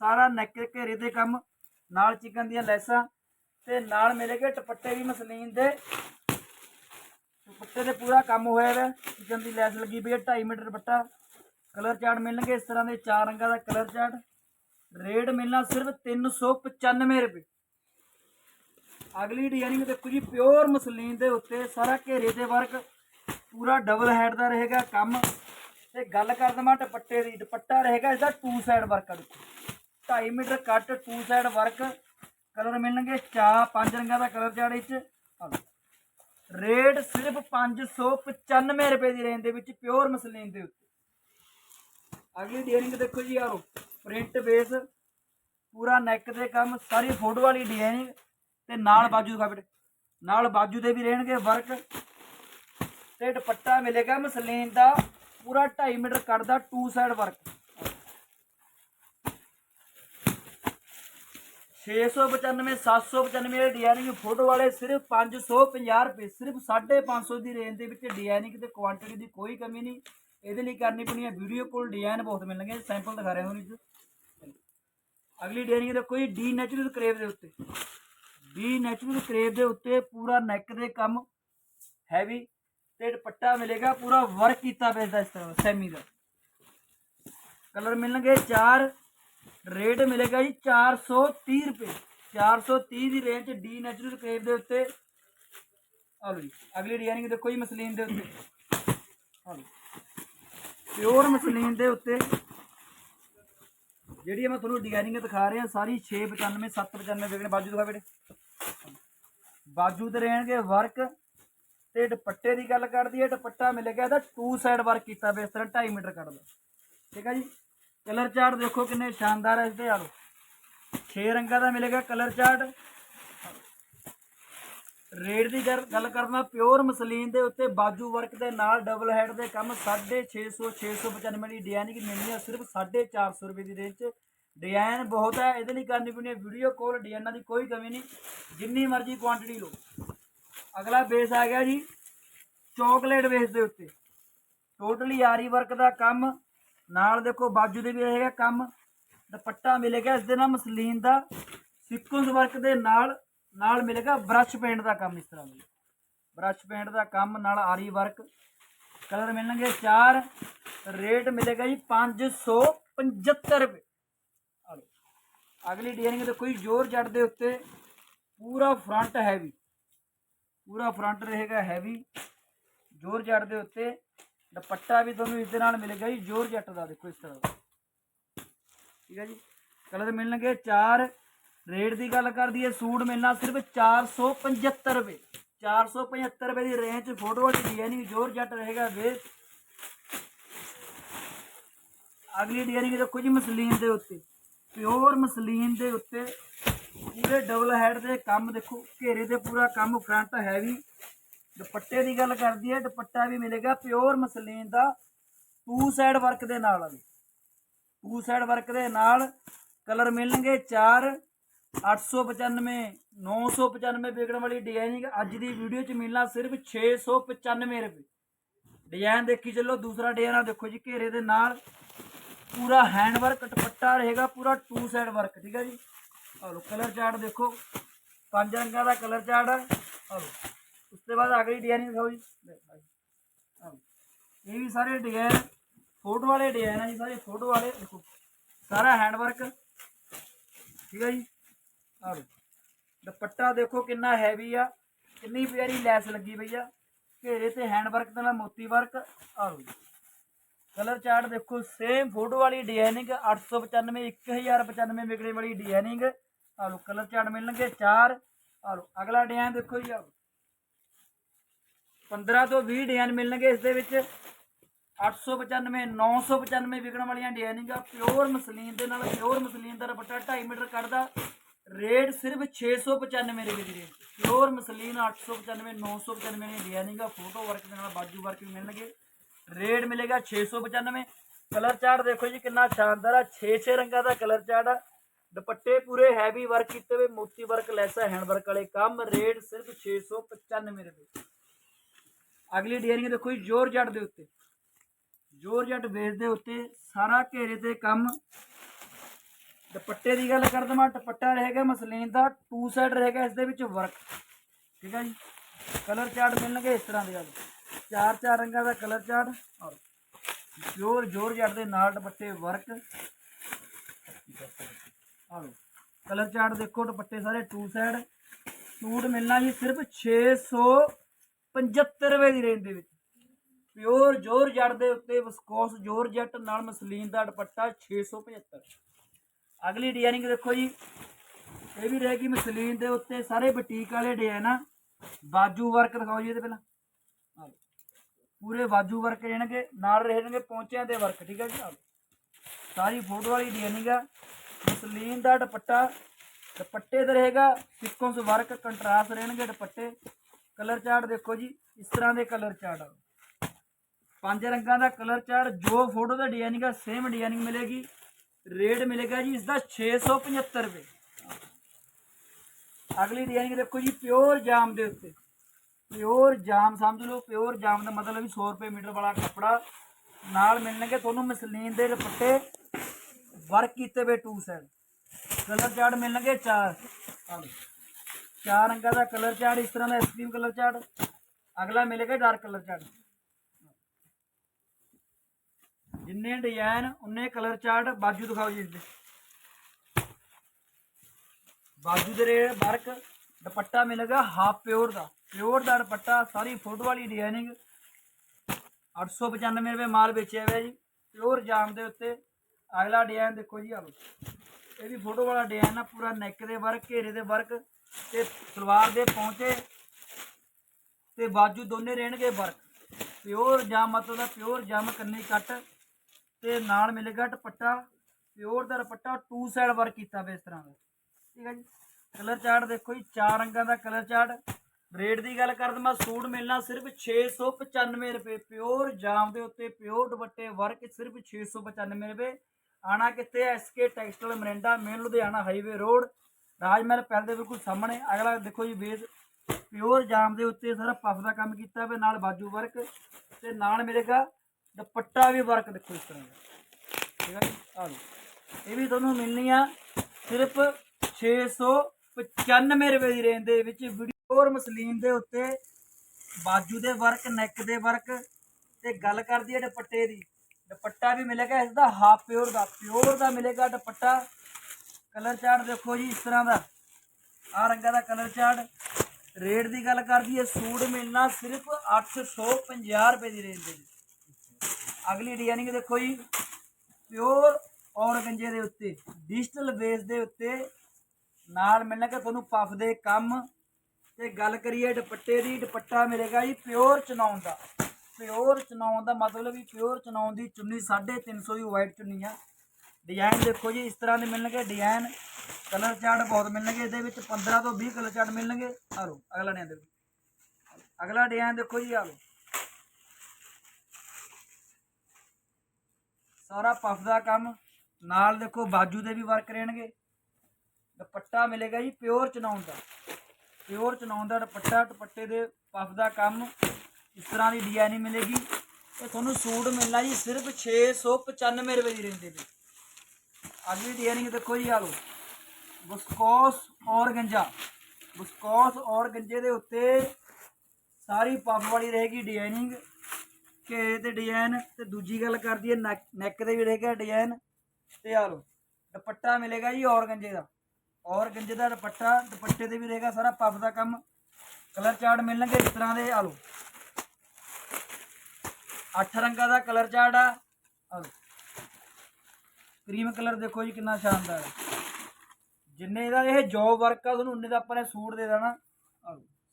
[SPEAKER 1] ਸਾਰਾ ਨੈਕ ਘੇਰੇ ਦੇ ਕੰਮ। ਨਾਲ ਚਿਕਨ ਦੀਆਂ ਲੈਸਾਂ। ਤੇ ਨਾਲ ਮਿਲੇਗੇ ਦੁਪੱਟੇ ਵੀ ਮਸਲੀਨ ਦੇ। ਦੁਪੱਟੇ ਤੇ ਪੂਰਾ ਕੰਮ ਹੋਇਆ ਹੈ ਚਿਕਨ ਦੀ ਲੈਸ ਲੱਗੀ ਪਈ ਹੈ 2.5 ਮੀਟਰ ਦੁਪੱਟਾ। ਕਲਰ ਚਾਰਟ ਮਿਲਣਗੇ ਇਸ ਤਰ੍ਹਾਂ ਦੇ ਚਾਰ ਰੰਗਾਂ ਦਾ ਕਲਰ ਚਾਰਟ। ਰੇਟ ਮਿਲਣਾ ਸਿਰਫ 395 ਰੁਪਏ। ਅਗਲੀ ਡਿਜ਼ਾਈਨਿੰਗ ਦੇਖੋ ਜੀ ਪਿਓਰ ਮਸਲੀਨ ਦੇ ਉੱਤੇ ਸਾਰਾ ਘੇਰੇ ਤੇ ਵਰਕ ਪੂਰਾ ਡਬਲ ਹੈਡ ਦਾ ਰਹੇਗਾ ਕੰਮ। ਤੇ ਗੱਲ ਕਰ ਦਵਾਂ ਦੁਪੱਟੇ ਦੀ, ਦੁਪੱਟਾ ਰਹੇਗਾ ਇਹਦਾ ਟੂ ਸਾਈਡ ਵਰਕ ਆ ਦੇਖੋ। 2.5 ਮੀਟਰ ਕੱਟ ਟੂ ਸਾਈਡ ਵਰਕ ਕਲਰ ਮਿਲਣਗੇ ਚਾ ਪੰਜ ਰੰਗਾਂ ਦਾ ਕਲਰ ਚਾਰਟ 'ਚ। ਆ ਲਓ। ਰੇਟ ਸਿਰਫ 595 ਰੁਪਏ ਦੀ ਰੇਂਜ ਦੇ ਵਿੱਚ ਪਿਓਰ ਮਸਲੀਨ ਦੇ ਉੱਤੇ। ਅਗਲੀ ਡਿਜ਼ਾਈਨਿੰਗ ਦੇਖੋ ਜੀ ਆਰੋ ਪ੍ਰਿੰਟ ਬੇਸ ਪੂਰਾ ਨੈਕ ਦੇ ਕੰਮ, ਸਾਰੀ ਫੋਟੋ ਵਾਲੀ ਡਿਜ਼ਾਈਨਿੰਗ ਤੇ ਨਾਲ ਬਾਜੂ ਦਿਖਾ ਬੇਟੇ। ਨਾਲ ਬਾਜੂ ਦੇ ਵੀ ਰਹਿਣਗੇ ਵਰਕ ਤੇ ਦੁਪੱਟਾ ਮਿਲੇਗਾ ਮਸਲੀਨ ਦਾ। ਪੂਰਾ 2.5 ਮੀਟਰ ਕੱਢਦਾ two side work 695 795 designing photo ਵਾਲੇ ਸਿਰਫ 550 ਰੁਪਏ, ਸਿਰਫ 550 ਦੀ ਰੇਂਜ ਦੇ ਵਿੱਚ ਡਿਜ਼ਾਈਨਿੰਗ ਤੇ ਕੁਆਂਟੀਟੀ ਦੀ ਕੋਈ ਕਮੀ ਨਹੀਂ। ਇਹਦੇ ਲਈ ਕਰਨੀ ਪੈਣੀ ਹੈ ਵੀਡੀਓ ਕੋਲ ਡਿਜ਼ਾਈਨ ਬਹੁਤ ਮਿਲਣਗੇ ਸੈਂਪਲ ਦਿਖਾ ਰਿਹਾ ਹਾਂ ਤੁਹਾਨੂੰ ਅਗਲੀ ਡਿਜ਼ਾਈਨਿੰਗ ਦੇਖੋ ਜੀ ਡੀ ਨੈਚੁਰਲ ਕਰੇਵ ਦੇ ਉੱਤੇ। ਡੀ ਨੈਚੁਰਲ ਕਰੇਵ ਦੇ ਉੱਤੇ ਪੂਰਾ ਨੈਕ ਦੇ ਕੰਮ ਹੈਵੀ ਤੇ ਦੁਪੱਟਾ ਮਿਲੇਗਾ, ਪੂਰਾ ਵਰਕ ਕੀਤਾ ਪਿਆ ਇਸ ਤਰ੍ਹਾਂ ਸੈਮੀ ਦਾ। ਕਲਰ ਮਿਲਣਗੇ ਚਾਰ ਰੇਟ ਮਿਲੇਗਾ ਜੀ 430 ਰੁਪਏ। 430 ਦੀ ਰੇਂਜ ਡੀ ਨੈਚੁਰਲ ਕਰੇਵ ਦੇ ਉੱਤੇ। ਆ ਲਓ ਜੀ, ਅਗਲੀ ਡਿਜ਼ਾਈਨਿੰਗ ਦੇਖੋ ਜੀ ਮਸਲੀਨ ਦੇ ਉੱਤੇ। ਆ ਲਓ ਪਿਓਰ ਮਸਲੀਨ ਦੇ ਉੱਤੇ। ਜਿਹੜੀ ਮੈਂ ਤੁਹਾਨੂੰ ਡਿਜ਼ਾਈਨਿੰਗ ਦਿਖਾ ਰਿਹਾ, ਸਾਰੀ 695 795 ਵੇਖਣੇ ਬਾਜੂ ਦਿਖਾ ਬੇਟੇ। ਬਾਜੂ ਤੇ ਰਹਿਣਗੇ ਵਰਕ ਤੇ ਦੁਪੱਟੇ ਦੀ ਗੱਲ ਕਰਦੀ ਹੈ ਦੁਪੱਟਾ ਮਿਲੇਗਾ ਇਹਦਾ ਟੂ ਸਾਈਡ ਵਰਕ ਕੀਤਾ ਪਿਆ ਇਸ ਤਰ੍ਹਾਂ 2.5 ਮੀਟਰ ਕੱਢਦਾ ਠੀਕ ਹੈ ਜੀ? ਕਲਰ ਚਾਰਟ ਦੇਖੋ ਕਿੰਨੇ ਸ਼ਾਨਦਾਰ ਹੈ ਇਸ ਤੇ ਆ ਲਓ 6 ਰੰਗਾਂ ਦਾ ਮਿਲੇਗਾ ਕਲਰ ਚਾਰਟ। ਰੇਟ ਦੀ ਗੱਲ ਗੱਲ ਕਰਨਾ ਪਿਓਰ ਮਸਲੀਨ ਦੇ ਉੱਤੇ ਬਾਜੂ ਵਰਕ ਦੇ ਨਾਲ ਡਬਲ ਹੈਡ ਦੇ ਕੰਮ 650 695 ਦੀ ਡਿਜ਼ਾਈਨਿੰਗ ਮਿਲਣੀ ਹੈ ਸਿਰਫ 450 ਰੁਪਏ ਦੀ ਰੇਂਜ 'ਚ। ਡਿਜ਼ਾਈਨ ਬਹੁਤ ਹੈ ਇਹਦੇ ਲਈ ਕਰਨੀ ਪੈਣੀ ਹੈ ਵੀਡੀਓ ਕੋਲ ਡਿਜ਼ਾਈਨਾਂ ਦੀ ਕੋਈ ਕਮੀ ਨਹੀਂ। ਜਿੰਨੀ ਮਰਜ਼ੀ ਕੁਆਂਟੀਟੀ ਲਓ। ਅਗਲਾ ਬੇਸ ਆ ਗਿਆ ਜੀ ਚਾਕਲੇਟ ਬੇਸ ਦੇ ਉੱਤੇ। ਟੋਟਲੀ ਆਰੀ ਵਰਕ ਦਾ ਕੰਮ ਨਾਲ ਦੇਖੋ ਬਾਜੂ ਦੇ ਵੀ ਰਹੇਗਾ ਕੰਮ। ਦੁਪੱਟਾ ਮਿਲੇਗਾ ਇਸ ਦੇ ਨਾਲ ਮਸਲੀਨ ਦਾ। ਸਿਕੁਐਂਸ ਵਰਕ ਦੇ ਨਾਲ ਨਾਲ ਮਿਲੇਗਾ ਬ੍ਰਸ਼ ਪੇਂਟ ਦਾ ਕੰਮ ਇਸ ਤਰ੍ਹਾਂ ਦਾ। ਬ੍ਰਸ਼ ਪੇਂਟ ਦਾ ਕੰਮ ਨਾਲ ਆਰੀ ਵਰਕ। ਕਲਰ ਮਿਲਣਗੇ ਚਾਰ। ਰੇਟ ਮਿਲੇਗਾ ਜੀ 575 ਰੁਪਏ। ਆ ਲਓ। ਅਗਲੀ ਡਿਜ਼ਾਈਨਿੰਗ ਦੇਖੋ ਜੀ ਜੋਰ ਜੱਟ ਦੇ ਉੱਤੇ ਪੂਰਾ ਫਰੰਟ ਹੈਵੀ ਪੂਰਾ ਫਰੰਟ ਰਹੇਗਾ ਹੈਵੀ ਜੋਰ ਜੱਟ ਦੇ ਉੱਤੇ ਦੁਪੱਟਾ ਵੀ ਤੁਹਾਨੂੰ ਇਸ ਦੇ ਨਾਲ ਮਿਲੇਗਾ ਜੀ, ਜੋਰ ਜੱਟ ਦਾ ਦੇਖੋ ਇਸ ਤਰ੍ਹਾਂ ਦਾ। ਠੀਕ ਹੈ ਜੀ? ਕਲਰ ਮਿਲਣਗੇ ਚਾਰ, ਰੇਟ ਦੀ ਗੱਲ ਕਰਦੀ ਹੈ, ਸੂਟ ਮਿਲਣਾ ਸਿਰਫ 475 ਰੁਪਏ। 475 ਰੁਪਏ ਦੀ ਰੇਂਜ ਫੋਟੋ ਵਾਲੀ ਡਿਜ਼ਾਈਨਿੰਗ ਜੋਰ ਜੱਟ ਰਹੇਗਾ ਵੇ ਅਗਲੀ ਡਿਜ਼ਾਈਨਿੰਗ ਦੇਖੋ ਜੀ, ਮਸਲੀਨ ਦੇ ਉੱਤੇ। ਪਿਓਰ ਮਸਲੀਨ ਦੇ ਉੱਤੇ। ਪੂਰੇ ਡਬਲ ਹੈਡ ਦੇ ਕੰਮ ਦੇਖੋ, ਘੇਰੇ ਤੇ ਪੂਰਾ ਕੰਮ ਫਰੰਟ ਹੈਵੀ ਦੁਪੱਟੇ ਦੀ ਗੱਲ ਕਰਦੀ ਹੈ, ਦੁਪੱਟਾ ਵੀ ਮਿਲੇਗਾ ਪਿਓਰ ਮਸਲੀਨ ਦਾ ਟੂ ਸਾਈਡ ਵਰਕ ਦੇ ਨਾਲ ਟੂ ਸਾਈਡ ਵਰਕ ਦੇ ਨਾਲ ਕਲਰ ਮਿਲਣਗੇ 4 895 995 ਵਿਕਣ ਵਾਲੀ ਡਿਜ਼ਾਈਨਿੰਗ ਅੱਜ ਦੀ ਵੀਡੀਓ 'ਚ ਮਿਲਣਾ ਸਿਰਫ 695 ਰੁਪਏ। ਡਿਜ਼ਾਈਨ ਦੇਖੀ ਚੱਲੋ, ਦੂਸਰਾ ਡਿਜ਼ਾਈਨ ਆ ਦੇਖੋ ਜੀ, ਘੇਰੇ ਦੇ ਨਾਲ ਪੂਰਾ ਹੈਂਡ ਵਰਕ ਦੁਪੱਟਾ ਰਹੇਗਾ, ਪੂਰਾ ਟੂ ਸਾਈਡ ਵਰਕ ਠੀਕ ਹੈ ਜੀ। ਆ ਲਓ ਕਲਰ ਚਾਰਟ ਦੇਖੋ, ਪੰਜ ਰੰਗਾਂ ਦਾ ਕਲਰ ਚਾਰਟ ਹੈ ਆ ਲਓ। ਉਸ ਤੋਂ ਬਾਅਦ ਅਗਲੀ ਡਿਜ਼ਾਈਨ ਦਿਖਾਓ ਜੀ ਲੈ ਭਾਈ। ਆ ਲਓ। ਇਹ ਵੀ ਸਾਰੇ ਡਿਜ਼ਾਈਨ ਫੋਟੋ ਵਾਲੇ ਡਿਜ਼ਾਈਨ ਆ ਜੀ ਸਾਰੇ ਫੋਟੋ ਵਾਲੇ ਦੇਖੋ ਸਾਰਾ ਹੈਂਡ ਵਰਕ ਠੀਕ ਹੈ ਜੀ ਆ ਲਓ ਦੁਪੱਟਾ ਦੇਖੋ ਕਿੰਨਾ ਹੈਵੀ ਆ ਕਿੰਨੀ ਪਿਆਰੀ ਲੈਸ ਲੱਗੀ ਪਈ ਆ ਘੇਰੇ ਤੇ ਹੈਂਡ ਵਰਕ ਦੇ ਨਾਲ ਮੋਤੀ ਵਰਕ ਆ ਲਓ ਜੀ ਕਲਰ ਚਾਰਟ ਦੇਖੋ ਸੇਮ ਫੋਟੋ ਵਾਲੀ ਡਿਜ਼ਾਈਨਿੰਗ 895 1095 ਵਿਕਣੇ ਵਾਲੀ ਡਿਜ਼ਾਈਨਿੰਗ ਆ ਲਓ ਕਲਰ ਚਾਰਟ ਮਿਲਣਗੇ 4 ਆ ਲਓ ਅਗਲਾ ਡਿਜ਼ਾਈਨ ਦੇਖੋ ਜੀ ਆ ਲਓ। 15 ਤੋਂ 20 ਡਿਜ਼ਾਈਨ ਮਿਲਣਗੇ ਇਸ ਦੇ ਵਿੱਚ। 895 995 ਵਿਕਣ ਵਾਲੀਆਂ ਡਿਜ਼ਾਈਨਿੰਗ ਪਿਓਰ ਮਸਲੀਨ ਦੇ ਨਾਲ, ਪਿਓਰ ਮਸਲੀਨ ਦਾ ਦੁਪੱਟਾ 2.5 ਮੀਟਰ ਕੱਢਦਾ। ਰੇਟ ਸਿਰਫ 695 ਰੁਪਏ ਦੀ ਰੇਟ। ਪਿਓਰ ਮਸਲੀਨ 895 995 ਦੀ ਡਿਜ਼ਾਈਨਿੰਗ ਆ। ਫੋਟੋ ਵਰਕ ਦੇ ਨਾਲ ਬਾਜੂ ਵਰਕ ਵੀ ਮਿਲਣਗੇ। ਰੇਟ ਮਿਲੇਗਾ 695 ਕਲਰ ਚਾਰਟ ਦੇਖੋ ਜੀ, ਕਿੰਨਾ ਸ਼ਾਨਦਾਰ ਆ। 6-6 ਰੰਗਾਂ ਦਾ ਕਲਰ ਚਾਰਟ ਆ। ਦੁਪੱਟੇ ਪੂਰੇ ਹੈਵੀ ਵਰਕ ਕੀਤੇ ਹੋਏ, ਮੋਤੀ ਵਰਕ ਲੈਸਾ ਹੈਂਡ ਵਰਕ ਵਾਲੇ ਕੰਮ। ਰੇਟ ਸਿਰਫ 695 ਰੁਪਏ। ਅਗਲੀ ਡੇਅਰਿੰਗ ਦੇਖੋ ਜੀ ਜੋਰ ਜੱਟ ਦੇ ਉੱਤੇ। ਜੋਰ ਜੱਟ ਬੇਸ ਦੇ ਉੱਤੇ ਸਾਰਾ ਘੇਰੇ ਤੇ ਕੰਮ। ਦੁਪੱਟੇ ਦੀ ਗੱਲ ਕਰ ਦਵਾਂ, ਦੁਪੱਟਾ ਰਹੇਗਾ ਮਸਲੀਨ ਦਾ ਟੂ ਸਾਈਡ ਰਹੇਗਾ ਇਸ ਦੇ ਵਿੱਚ ਵਰਕ ਠੀਕ ਹੈ ਜੀ? ਕਲਰ ਚਾਰਟ ਮਿਲਣਗੇ ਇਸ ਤਰ੍ਹਾਂ ਦੇ ਆ। ਚਾਰ ਚਾਰ ਰੰਗਾਂ ਦਾ ਕਲਰ ਚਾਰਟ ਔਰ ਜੋਰ ਜੋਰ ਜੱਟ ਦੇ ਨਾਲ ਦੁਪੱਟੇ ਵਰਕ ਆਹ ਕਲਰ ਚਾਰਟ ਦੇਖੋ, ਦੁਪੱਟੇ ਸਾਰੇ ਟੂ ਸਾਈਡ ਸੂਟ ਮਿਲਣਾ ਜੀ ਸਿਰਫ 600 75ਵੇਂ ਦੀ ਰੇਂਜ ਦੇ ਵਿੱਚ। ਪਿਓਰ ਜੋਰ ਜੜ ਦੇ ਉੱਤੇ ਵਿਸਕੋਸ ਜੋਰ ਜੱਟ ਨਾਲ ਮਸਲੀਨ ਦਾ ਦੁਪੱਟਾ 675 ਅਗਲੀ ਡਿਜ਼ਾਈਨਿੰਗ ਦੇਖੋ ਜੀ। ਇਹ ਵੀ ਰਹੇਗੀ ਮਸਲੀਨ ਦੇ ਉੱਤੇ। ਸਾਰੇ ਬੁਟੀਕ ਵਾਲੇ ਡਿਜ਼ਾਈਨ ਆ ਬਾਜੂ ਵਰਕ ਦਿਖਾਓ ਜੀ ਇਹਦੇ ਪਹਿਲਾਂ। ਪੂਰੇ ਬਾਜੂ ਵਰਕ ਰਹਿਣਗੇ ਨਾਲ ਰਹਿ ਜਾਣਗੇ ਪੌਂਚਿਆਂ ਦੇ ਵਰਕ ਠੀਕ ਹੈ ਜੀ? ਸਾਰੀ ਫੋਟੋ ਵਾਲੀ ਡਿਜ਼ਾਈਨਿੰਗ ਆ। ਮਸਲੀਨ ਦਾ ਦੁਪੱਟਾ। ਦੁਪੱਟੇ ਤੇ ਰਹੇਗਾ। ਸਿਕਵੈਂਸ ਵਰਕ ਕੰਟਰਾਸਟ ਰਹਿਣਗੇ ਦੁਪੱਟੇ। ਕਲਰ ਚਾਰਟ ਦੇਖੋ ਜੀ, ਇਸ ਤਰ੍ਹਾਂ ਦੇ ਕਲਰ ਚਾਰਟ ਆ। ਪੰਜ ਰੰਗਾਂ ਦਾ ਕਲਰ ਚਾਰਟ, ਜੋ ਫੋਟੋ ਦਾ ਡਿਜ਼ਾਈਨਿੰਗ ਆ ਸੇਮ ਡਿਜ਼ਾਈਨਿੰਗ ਮਿਲੇਗੀ। ਰੇਟ ਮਿਲੇਗਾ ਜੀ ਇਸ ਦਾ 675 ਰੁਪਏ। ਅਗਲੀ ਡਿਜ਼ਾਈਨਿੰਗ ਦੇਖੋ ਜੀ ਪਿਓਰ ਜਾਮ ਦੇ ਉੱਤੇ। ਪਿਓਰ ਜਾਮ ਸਮਝ ਲਓ ਪਿਓਰ ਜਾਮ ਦਾ ਮਤਲਬ ਵੀ 100 ਰੁਪਏ ਮੀਟਰ ਵਾਲਾ ਕੱਪੜਾ। ਨਾਲ ਮਿਲਣਗੇ ਤੁਹਾਨੂੰ ਮਸਲੀਨ ਦੇ ਦੁਪੱਟੇ ਵਰਕ ਕੀਤੇ ਹੋਏ ਟੂ ਸਾਈਡ ਕਲਰ ਚਾਰਟ ਮਿਲਣਗੇ ਚਾਰ। ਚਾਰ ਰੰਗਾਂ ਦਾ ਕਲਰ ਚਾਰਟ, ਇਸ ਤਰ੍ਹਾਂ ਦਾ ਆਈਸਕ੍ਰੀਮ ਕਲਰ ਚਾਰਟ। ਅਗਲਾ ਮਿਲੇਗਾ ਡਾਰਕ ਕਲਰ ਚਾਰਟ। ਜਿੰਨੇ ਡਿਜ਼ਾਈਨ ਉਨੇ ਕਲਰ ਚਾਰਟ। ਬਾਜੂ ਦਿਖਾਓ ਜੀ ਇਸਦੇ। ਬਾਜੂ ਦੇ ਰੇ ਵਰਕ ਦੁਪੱਟਾ ਮਿਲੇਗਾ ਹਾਫ ਪਿਓਰ ਦਾ। ਪਿਓਰ ਦਾ ਦੁਪੱਟਾ, ਸਾਰੀ ਫੋਟੋ ਵਾਲੀ ਡਿਜ਼ਾਈਨਿੰਗ 895 ਰੁਪਏ ਮਾਲ ਵੇਚਿਆ ਹੋਇਆ ਜੀ। ਪਿਓਰ ਜਾਮ ਦੇ ਉੱਤੇ। ਅਗਲਾ ਡਿਜ਼ਾਈਨ ਦੇਖੋ ਜੀ ਆਲੋ ਇਹ ਵੀ ਫੋਟੋ ਵਾਲਾ ਡਿਜ਼ਾਈਨ ਆ, ਪੂਰਾ ਨੈਕ ਦੇ ਵਰਕ ਘੇਰੇ ਦੇ ਵਰਕ ਤੇ ਸਲਵਾਰ ਦੇ ਪਹੁੰਚੇ ਤੇ ਬਾਜੂ ਦੋਨੇ ਰਹਿਣਗੇ ਵਰਕ। ਪਿਓਰ ਜਾਮ ਮਤਲਬ ਦਾ ਪਿਓਰ ਜਾਮ ਕੰਨੀ ਕੱਟ ਤੇ ਨਾਲ ਮਿਲੇਗਾ ਦੁਪੱਟਾ। ਪਿਓਰ ਦਾ ਦੁਪੱਟਾ ਟੂ ਸਾਈਡ ਵਰਕ ਕੀਤਾ ਹੋਇਆ ਇਸ ਤਰ੍ਹਾਂ ਦਾ। ਠੀਕ ਹੈ ਜੀ? ਕਲਰ ਚਾਰਟ ਦੇਖੋ ਜੀ, ਚਾਰ ਰੰਗਾਂ ਦਾ ਕਲਰ ਚਾਰਟ ਰੇਟ ਦੀ ਗੱਲ ਕਰ ਦਵਾਂ, ਸੂਟ ਮਿਲਣਾ ਸਿਰਫ 695 ਰੁਪਏ। ਪਿਓਰ ਜਾਮ ਦੇ ਉੱਤੇ ਪਿਓਰ ਦੁਪੱਟੇ ਵਰਕ ਸਿਰਫ 695 ਰੁਪਏ। ਆਣਾ ਕਿੱਥੇ S K textile Morinda main Ludhiana highway road Rajmahal ਪਹਿਲ ਦੇ ਬਿਲਕੁਲ ਸਾਹਮਣੇ। ਅਗਲਾ ਦੇਖੋ ਜੀ ਬੇਸ ਪਿਓਰ ਜਾਮ ਦੇ ਉੱਤੇ ਸਾਰਾ ਪਫ ਦਾ ਕੰਮ ਕੀਤਾ ਹੋਇਆ, ਨਾਲ ਬਾਜੂ ਵਰਕ ਤੇ ਨਾਲ ਮਿਲੇਗਾ ਦੁਪੱਟਾ ਵੀ ਵਰਕ, ਦੇਖੋ ਇਸ ਤਰ੍ਹਾਂ ਦਾ। ਠੀਕ ਹੈ ਜੀ? ਆ ਲਓ। ਇਹ ਵੀ ਤੁਹਾਨੂੰ ਮਿਲਣੀ ਆ ਸਿਰਫ 695 ਰੁਪਏ ਦੀ ਰੇਂਜ ਦੇ ਵਿੱਚ ਵੀਡੀਓ ਮਸਲੀਨ ਦੇ ਉੱਤੇ ਬਾਜੂ ਦੇ ਵਰਕ ਨੈਕ ਦੇ ਵਰਕ ਤੇ ਗੱਲ ਕਰਦੀ ਹੈ ਦੁਪੱਟੇ ਦੀ। ਦੁਪੱਟਾ ਵੀ ਮਿਲੇਗਾ ਇਸ ਦਾ ਹਾਫ ਪਿਓਰ ਦਾ ਪਿਓਰ ਦਾ ਮਿਲੇਗਾ ਦੁਪੱਟਾ। ਕਲਰ ਚਾਰਟ ਦੇਖੋ ਜੀ, ਇਸ ਤਰ੍ਹਾਂ ਦਾ। ਆ ਰੰਗਾਂ ਦਾ ਕਲਰ ਚਾਰਟ। ਰੇਟ ਦੀ ਗੱਲ ਕਰਦੀ ਹੈ, ਸੂਟ ਮਿਲਣਾ ਸਿਰਫ 850 ਰੁਪਏ ਦੀ ਰੇਂਜ ਦੇ ਅਗਲੀ ਡਿਜ਼ਾਈਨਿੰਗ ਦੇਖੋ ਜੀ ਪਿਓਰ ਔਰ ਗੰਜੇ ਦੇ ਉੱਤੇ ਡਿਜੀਟਲ ਬੇਸ ਦੇ ਉੱਤੇ ਨਾਲ ਮਿਲਣਾ ਕਿ ਤੁਹਾਨੂੰ ਪਫ ਦੇ ਕੰਮ ਤੇ ਗੱਲ ਕਰੀਏ ਦੁਪੱਟੇ ਦੀ, ਦੁਪੱਟਾ ਮਿਲੇਗਾ ਜੀ ਪਿਓਰ ਚਨਾਉਣ ਦਾ। ਪਿਓਰ ਚਨਾਉਣ ਦਾ ਮਤਲਬ ਵੀ ਪਿਓਰ ਚਨਾਉਣ ਦੀ ਚੁੰਨੀ 350 ਦੀ ਵਾਈਟ ਚੁੰਨੀ ਆ। ਡਿਜ਼ਾਈਨ ਦੇਖੋ ਜੀ, ਇਸ ਤਰ੍ਹਾਂ ਦੇ ਮਿਲਣਗੇ ਡਿਜ਼ਾਈਨ ਕਲਰ ਚਾਰਟ ਬਹੁਤ ਮਿਲਣਗੇ, ਇਹਦੇ ਵਿੱਚ 15 ਤੋਂ 20 ਕਲਰ ਚਾਰਟ ਮਿਲਣਗੇ। ਆ ਲਓ, ਅਗਲਾ ਡਿਜ਼ਾਈਨ ਦੇਖੋ। ਅਗਲਾ ਡਿਜ਼ਾਈਨ ਦੇਖੋ ਜੀ, ਆ ਲਓ। ਸਾਰਾ ਪਫ ਦਾ ਕੰਮ, ਨਾਲ ਦੇਖੋ ਬਾਜੂ ਦੇ ਵੀ ਵਰਕ ਰਹਿਣਗੇ। ਦੁਪੱਟਾ ਮਿਲੇਗਾ ਜੀ ਪਿਓਰ ਚਨਾਉਣ ਦਾ। ਪਿਓਰ ਚਨਾਉਣ ਦਾ ਦੁਪੱਟਾ, ਦੁਪੱਟੇ ਦੇ ਪਫ ਦਾ ਕੰਮ, ਇਸ ਤਰ੍ਹਾਂ ਦੀ ਡਿਜ਼ਾਈਨਿੰਗ ਮਿਲੇਗੀ। ਤੇ ਤੁਹਾਨੂੰ ਸੂਟ ਮਿਲਣਾ ਜੀ ਸਿਰਫ 695 ਰੁਪਏ ਦੀ ਰੇਂਜ ਦੇ ਵਿੱਚ। ਅਗਲੀ ਡਿਜ਼ਾਈਨਿੰਗ ਦੇਖੋ ਜੀ ਆ ਲਓ ਬਸਕੋਸ ਔਰਗੰਜਾ ਬਸਕੋਸ ਔਰਗੰਜੇ ਦੇ ਉੱਤੇ ਸਾਰੀ ਪਫ ਵਾਲੀ ਰਹੇਗੀ ਡਿਜ਼ਾਈਨਿੰਗ ਘੇਰੇ ਤੇ ਡਿਜ਼ਾਈਨ ਤੇ ਦੂਜੀ ਗੱਲ ਕਰਦੀ ਹੈ ਨੈਕ ਤੇ ਵੀ ਰਹੇਗਾ ਡਿਜ਼ਾਈਨ ਤੇ ਆ ਲਓ ਦੁਪੱਟਾ ਮਿਲੇਗਾ ਜੀ ਔਰਗੰਜੇ ਦਾ। ਔਰਗੰਜੇ ਦਾ ਦੁਪੱਟਾ, ਦੁਪੱਟੇ ਤੇ ਵੀ ਰਹੇਗਾ ਸਾਰਾ ਪਫ ਦਾ ਕੰਮ। ਕਲਰ ਚਾਰਟ ਮਿਲਣਗੇ ਇਸ ਤਰ੍ਹਾਂ ਦੇ ਆ ਲਓ ਅੱਠ ਰੰਗਾਂ ਦਾ ਕਲਰ ਚਾਰਟ ਆ ਆ ਲਓ ਕਰੀਮ ਕਲਰ ਦੇਖੋ ਜੀ ਕਿੰਨਾ ਸ਼ਾਨਦਾਰ ਹੈ। ਜਿੰਨੇ ਦਾ ਇਹ ਜੋਬ ਵਰਕ ਆ, ਤੁਹਾਨੂੰ ਉਨੇ ਦਾ ਆਪਾਂ ਨੇ ਸੂਟ ਦੇ ਦੇਣਾ।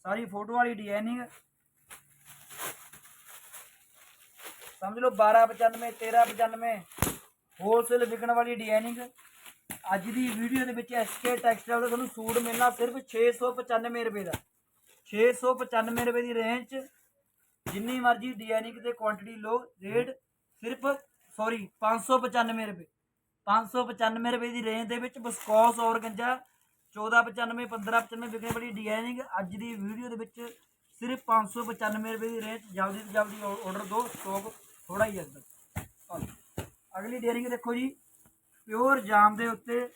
[SPEAKER 1] ਸਾਰੀ ਫੋਟੋ ਵਾਲੀ ਡਿਜ਼ਾਈਨਿੰਗ ਸਮਝ ਲਓ 1295 1395 ਹੋਲਸੇਲ ਵਿਕਣ ਵਾਲੀ ਡਿਜ਼ਾਈਨਿੰਗ ਅੱਜ ਦੀ ਵੀਡੀਓ ਦੇ ਵਿੱਚ ਐਸਕੇ ਟੈਕਸਟਾਈਲ ਦਾ ਤੁਹਾਨੂੰ ਸੂਟ ਮਿਲਣਾ ਸਿਰਫ 695 ਰੁਪਏ ਦਾ। 695 ਰੁਪਏ ਦੀ ਰੇਂਜ 'ਚ ਜਿੰਨੀ ਮਰਜ਼ੀ ਡਿਜ਼ਾਈਨਿੰਗ ਤੇ ਕੁਆਂਟੀਟੀ ਲਓ ਰੇਟ ਸਿਰਫ ਸੌਰੀ 595 ਰੁਪਏ। 595 ਰੁਪਏ ਦੀ ਰੇਂਜ ਦੇ ਵਿੱਚ ਬਸਕੌਸ ਔਰਗੰਜਾ 1495 1595 ਵਿਕਣ ਵਾਲੀ ਡਿਜ਼ਾਈਨਿੰਗ ਅੱਜ ਦੀ ਵੀਡੀਓ ਦੇ ਵਿੱਚ ਸਿਰਫ 595 ਰੁਪਏ ਦੀ ਰੇਂਜ ਜਲਦੀ ਤੋਂ ਜਲਦੀ ਆਰਡਰ ਦਿਓ ਸਟਾਕ ਥੋੜਾ ਹੀ ਹੈ ਇਸ ਅਗਲੀ ਡਿਜ਼ਾਈਨਿੰਗ ਦੇਖੋ ਜੀ ਪਿਓਰ ਜਾਮ ਦੇ ਉੱਤੇ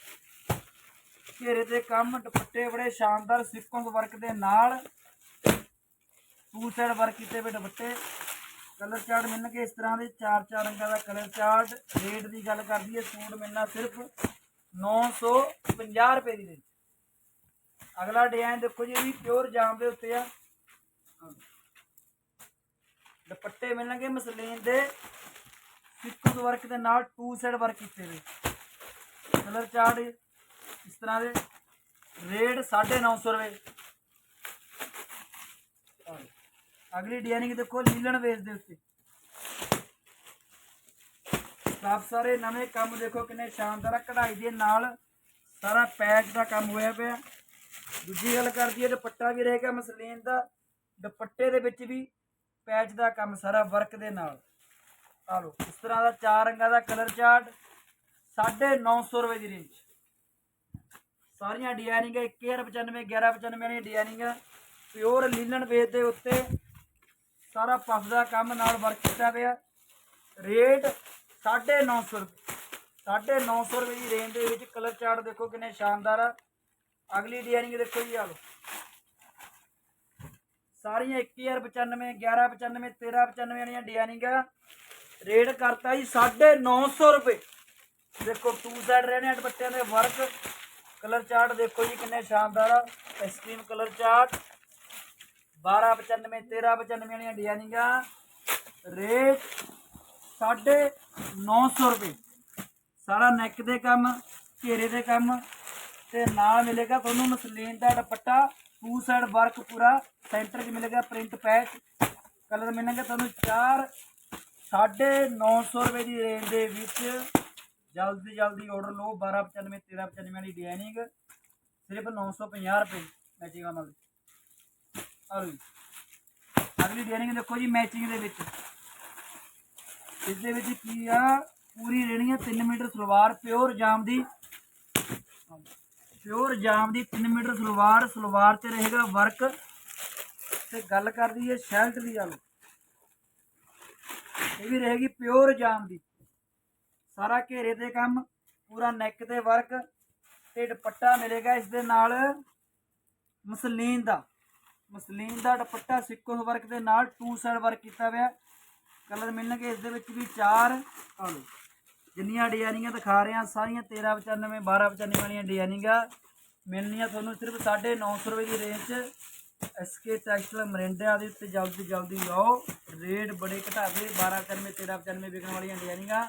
[SPEAKER 1] ਘੇਰੇ ਤੇ ਕੰਮ, ਦੁਪੱਟੇ ਬੜੇ ਸ਼ਾਨਦਾਰ ਸਿਕੁਐਂਸ ਵਰਕ ਦੇ ਨਾਲ ਟੂ ਸਾਈਡ ਵਰਕ ਕੀਤੇ ਹੋਏ ਦੁਪੱਟੇ। ਕਲਰ ਚਾਰਟ ਮਿਲਣਗੇ, ਇਸ ਤਰ੍ਹਾਂ ਦੇ ਚਾਰ ਚਾਰ ਰੰਗਾਂ ਦਾ ਕਲਰ ਚਾਰਟ, ਰੇਟ ਦੀ ਗੱਲ ਕਰਦੀ ਹੈ, ਸੂਟ ਮਿਲਣਾ ਸਿਰਫ 950 ਰੁਪਏ ਦੀ ਰੇਂਜ। ਅਗਲਾ ਡਿਜ਼ਾਈਨ ਦੇਖੋ ਜੀ, ਇਹ ਵੀ ਪਿਓਰ ਜਾਮ ਦੇ ਉੱਤੇ ਆ। ਦੁਪੱਟੇ ਮਿਲਣਗੇ ਮਸਲੀਨ ਦੇ ਸਿਕੁਐਂਸ ਵਰਕ ਦੇ ਨਾਲ ਟੂ ਸਾਈਡ ਵਰਕ ਕੀਤੇ ਹੋਏ। ਕਲਰ ਚਾਰਟ ਇਸ ਤਰ੍ਹਾਂ ਦੇ, ਰੇਟ 950 ਰੁਪਏ ਆਹ ਲਓ। ਅਗਲੀ ਡਿਜ਼ਾਈਨਿੰਗ ਦੇਖੋ ਲੀਲਣ ਵੇਸ ਦੇ ਉੱਤੇ। ਸਾਫ਼ ਸਾਰੇ ਨਵੇਂ ਕੰਮ ਦੇਖੋ ਕਿੰਨੇ ਸ਼ਾਨਦਾਰ ਆ, ਕਢਾਈ ਦੇ ਨਾਲ ਸਾਰਾ ਪੈਚ ਦਾ ਕੰਮ ਹੋਇਆ ਪਿਆ। ਦੂਜੀ ਗੱਲ ਕਰਦੀ ਹੈ, ਦੁਪੱਟਾ ਵੀ ਰਹੇਗਾ ਮਸਲੀਨ ਦਾ। ਦੁਪੱਟੇ ਦੇ ਵਿੱਚ ਵੀ ਪੈਚ ਦਾ ਕੰਮ ਸਾਰਾ ਵਰਕ ਦੇ ਨਾਲ। ਆ ਲਓ, ਇਸ ਤਰ੍ਹਾਂ ਦਾ ਚਾਰ ਰੰਗਾਂ ਦਾ ਕਲਰ ਚਾਰਟ 950 ਰੁਪਏ ਦੀ ਰੇਂਜ ਸਾਰੀਆਂ ਡਿਜ਼ਾਈਨਿੰਗ 1095 1195 ਵਾਲੀਆਂ ਡਿਜ਼ਾਈਨਿੰਗ ਪਿਓਰ ਲੀਲਨ ਬੇਸ ਦੇ ਉੱਤੇ ਸਾਰਾ ਪਫ ਦਾ ਕੰਮ ਨਾਲ ਵਰਕ ਕੀਤਾ ਪਿਆ। ਰੇਟ 950 ਰੁਪਏ। 950 ਰੁਪਏ ਦੀ ਰੇਂਜ ਦੇ ਵਿੱਚ ਕਲਰ ਚਾਰਟ ਦੇਖੋ ਕਿੰਨੇ ਸ਼ਾਨਦਾਰ ਆ। ਅਗਲੀ ਡਿਜ਼ਾਈਨਿੰਗ ਦੇਖੋ ਜੀ ਆ ਲਓ। ਸਾਰੀਆਂ 1095 1195 1395 ਵਾਲੀਆਂ ਡਿਜ਼ਾਈਨਿੰਗ ਆ। ਰੇਟ ਕਰਤਾ ਜੀ 950 ਰੁਪਏ। ਦੇਖੋ ਟੂ ਸਾਈਡ ਰਹਿਣੇ ਆ ਦੁਪੱਟਿਆਂ ਦੇ ਵਰਕ ਕਲਰ ਚਾਰਟ ਦੇਖੋ ਜੀ ਕਿੰਨੇ ਸ਼ਾਨਦਾਰ ਆ। ਆਈਸਕ੍ਰੀਮ ਕਲਰ ਚਾਰਟ 1295 1395 ਵਾਲੀਆਂ ਡਿਜ਼ਾਈਨਿੰਗਾਂ ਰੇਟ 950 ਰੁਪਏ। ਸਾਰਾ ਨੈਕ ਦੇ ਕੰਮ, ਘੇਰੇ ਦੇ ਕੰਮ ਤੇ ਨਾਲ ਮਿਲੇਗਾ ਤੁਹਾਨੂੰ ਮਸਲੀਨ ਦਾ ਦੁਪੱਟਾ ਟੂ ਸਾਈਡ ਵਰਕ ਪੂਰਾ ਸੈਂਟਰ 'ਚ ਮਿਲੇਗਾ ਪ੍ਰਿੰਟ ਪੈਚ ਕਲਰ ਮਿਲਣਗੇ ਤੁਹਾਨੂੰ ਚਾਰ 950 ਰੁਪਏ ਦੀ ਰੇਂਜ ਦੇ ਵਿੱਚ। ਜਲਦੀ ਜਲਦੀ ਆਰਡਰ ਲਓ 1295 1395 ਵਾਲੀ ਡਿਜ਼ਾਈਨਿੰਗ ਸਿਰਫ 950 ਰੁਪਏ ਮੈਚਿੰਗ ਨਾਲ ਔਰ ਅਗਲੀ ਡਿਜ਼ਾਈਨਿੰਗ ਦੇਖੋ ਜੀ ਮੈਚਿੰਗ ਦੇ ਵਿੱਚ। ਇਸ ਦੇ ਵਿੱਚ ਕੀ ਆ? ਪੂਰੀ ਰਹਿਣੀ ਆ 3 ਮੀਟਰ ਸਲਵਾਰ ਪਿਓਰ ਜਾਮ ਦੀ। ਪਿਓਰ ਜਾਮ ਦੀ 3 ਮੀਟਰ ਸਲਵਾਰ ਸਲਵਾਰ ਤੇ ਰਹੇਗਾ ਵਰਕ ਤੇ ਗੱਲ ਕਰਦੀ ਹੈ ਸ਼ੈਲਟ ਦੀ ਗੱਲ ਇਹ ਵੀ ਰਹੇਗੀ ਪਿਓਰ ਜਾਮ ਦੀ। ਸਾਰਾ ਘੇਰੇ ਤੇ ਕੰਮ, ਪੂਰਾ ਨੈਕ ਤੇ ਵਰਕ ਤੇ ਦੁਪੱਟਾ ਮਿਲੇਗਾ ਇਸ ਦੇ ਨਾਲ ਮਸਲੀਨ ਦਾ। ਮਸਲੀਨ ਦਾ ਦੁਪੱਟਾ ਸਿੱਕੋ ਵਰਕ ਦੇ ਨਾਲ ਟੂ ਸਾਈਡ ਵਰਕ ਕੀਤਾ ਹੋਇਆ। ਕਲਰ ਮਿਲਣਗੇ ਇਸ ਦੇ ਵਿੱਚ ਵੀ ਚਾਰ ਆ ਲਓ ਜਿੰਨੀਆਂ ਡਿਜ਼ਾਈਨਿੰਗਾਂ ਦਿਖਾ ਰਹੇ ਹਾਂ, ਸਾਰੀਆਂ 1395 1295 ਵਾਲੀਆਂ ਡਿਜ਼ਾਈਨਿੰਗਾਂ ਮਿਲਣੀਆਂ ਤੁਹਾਨੂੰ ਸਿਰਫ 950 ਰੁਪਏ ਦੀ ਰੇਂਜ 'ਚ। ਐਸਕੇ ਟੈਕਸਟਾਈਲ ਮਰਿੰਡਾ ਦੇ ਉੱਤੇ ਜਲਦੀ ਜਲਦੀ ਆਓ ਰੇਟ ਬੜੇ ਘਟਾ ਘਟਾਵੇ 1295 1395 ਵਿਕਣ ਵਾਲੀਆਂ ਡਿਜ਼ਾਈਨਿੰਗਾਂ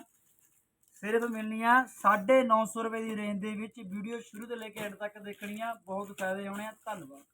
[SPEAKER 1] ਸਿਰਫ ਮਿਲਣੀਆਂ 950 ਰੁਪਏ ਦੀ ਰੇਂਜ ਦੇ ਵਿੱਚ। ਵੀਡੀਓ ਸ਼ੁਰੂ ਤੋਂ ਲੈ ਕੇ ਐਂਡ ਤੱਕ ਦੇਖਣੀਆਂ। ਬਹੁਤ ਫਾਇਦੇ ਹੋਣੇ ਆ। ਧੰਨਵਾਦ।